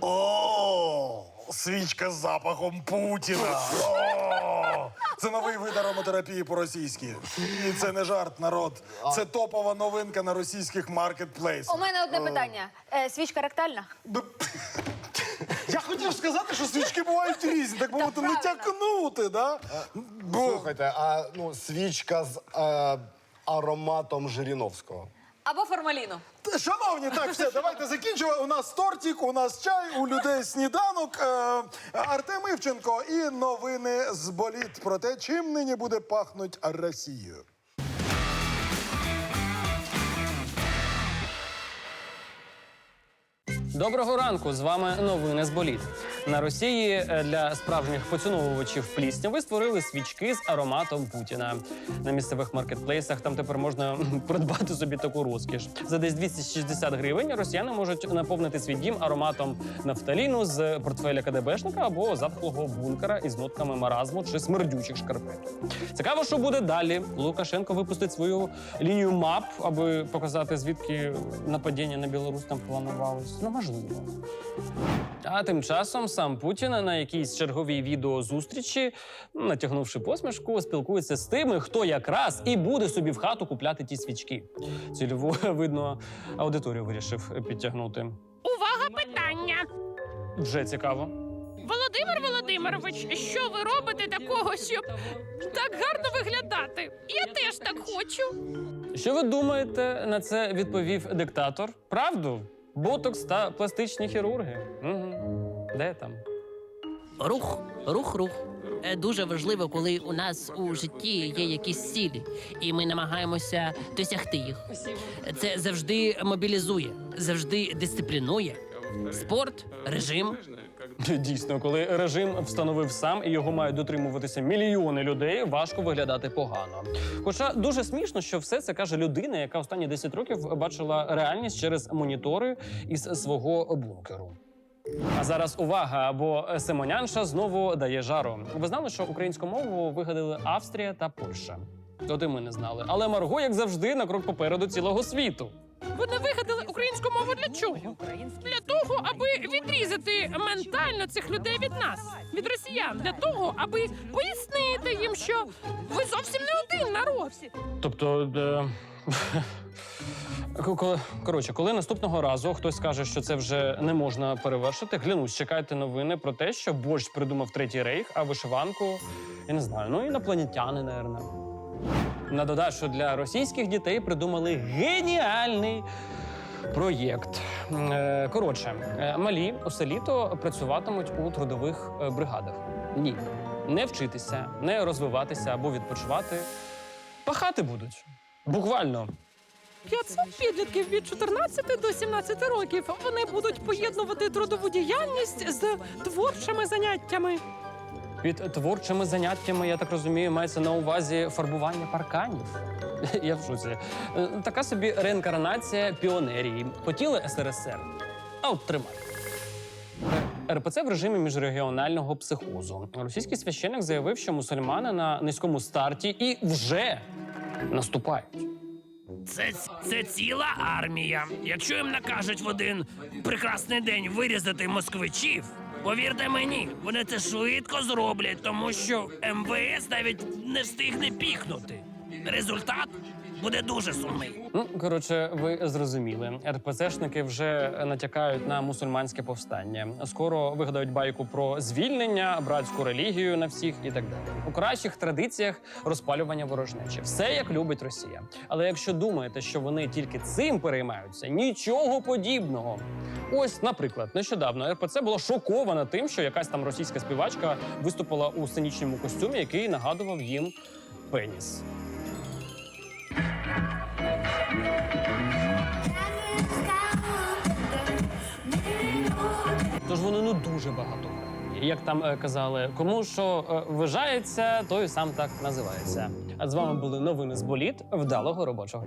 О, свічка з запахом Путіна. О, це новий вид ароматерапії по-російськи. І це не жарт, народ. Це топова новинка на російських маркетплейсах. У мене одне питання. Е, свічка ректальна? Б- Я хотів сказати, що свічки бувають різні, так мовити, не правильно. тякнути, да? Бо Слухайте, а ну, свічка з е, ароматом Жириновського. Або формаліну. Шановні, так, все, давайте закінчимо. У нас тортик, у нас чай, у людей сніданок. Е, Артем Івченко і новини з боліт про те, чим нині буде пахнуть Росією. Доброго ранку! З вами новини з боліт. На Росії е, для справжніх поціновувачів плісняви створили свічки з ароматом Путіна. На місцевих маркетплейсах там тепер можна придбати собі таку розкіш. За десь 260 гривень росіяни можуть наповнити свій дім ароматом нафталіну з портфеля КДБшника або затхлого бункера із нотками маразму чи смердючих шкарпет. Цікаво, що буде далі. Лукашенко випустить свою лінію мап, аби показати, звідки нападіння на Білорусь там планувалось. Ну, можливо. А тим часом сам Путін на якійсь черговій відеозустрічі, натягнувши посмішку, спілкується з тими, хто якраз і буде собі в хату купляти ті свічки. Цільову видно аудиторію вирішив підтягнути. Увага, питання! Вже цікаво. Володимир Володимирович, що ви робите такого, щоб так гарно виглядати? Я теж так хочу. Що ви думаєте? На це відповів диктатор. Правду? Ботокс та пластичні хірурги. Угу. Де там? Рух, рух, рух. Е, Дуже важливо, коли у нас у житті є якісь цілі, і ми намагаємося досягти їх. Це завжди мобілізує, завжди дисциплінує. Спорт, режим. Дійсно, коли режим встановив сам і його мають дотримуватися мільйони людей, важко виглядати погано. Хоча дуже смішно, що все це каже людина, яка останні 10 років бачила реальність через монітори із свого бункеру. А зараз увага, бо Симонянша знову дає жару. Ви знали, що українську мову вигадали Австрія та Польща? От і ми не знали. Але Марго, як завжди, на крок попереду цілого світу. Вони вигадали українську мову для чого? Для того, аби відрізати ментально цих людей від нас, від росіян, для того, аби пояснити їм, що ви зовсім не один народ. Тобто. Е... Коротше, коли наступного разу хтось скаже, що це вже не можна перевершити, глянусь, чекайте новини про те, що борщ придумав третій рейх, а вишиванку, я не знаю, ну інопланетяни, напевно. На додачу для російських дітей придумали геніальний проєкт. Е, Коротше, е, малі усе літо працюватимуть у трудових е, бригадах. Ні, не вчитися, не розвиватися або відпочивати. Пахати будуть. Буквально. 500 підлітків від 14 до 17 років. Вони будуть поєднувати трудову діяльність з творчими заняттями. Під творчими заняттями, я так розумію, мається на увазі фарбування парканів. Я в шоці. Е, Така собі реінкарнація піонерії. Хотіли СРСР. А от тримай. РПЦ в режимі міжрегіонального психозу. Російський священик заявив, що мусульмани на низькому старті і вже наступають. Це, це ціла армія. Якщо їм накажуть в один прекрасний день вирізати москвичів, повірте мені, вони це швидко зроблять, тому що МВС навіть не встигне піхнути. Результат буде дуже сумний. Ну, коротше, ви зрозуміли. РПЦшники вже натякають на мусульманське повстання. Скоро вигадають байку про звільнення, братську релігію на всіх і так далі. У кращих традиціях розпалювання ворожнечі. Все як любить Росія. Але якщо думаєте, що вони тільки цим переймаються, нічого подібного. Ось, наприклад, нещодавно РПЦ була шокована тим, що якась там російська співачка виступила у сценічному костюмі, який нагадував їм пеніс. Тож вони ну дуже багато. Як там е, казали, кому що е, вважається, той сам так називається. А з вами були новини з боліт. Вдалого робочого.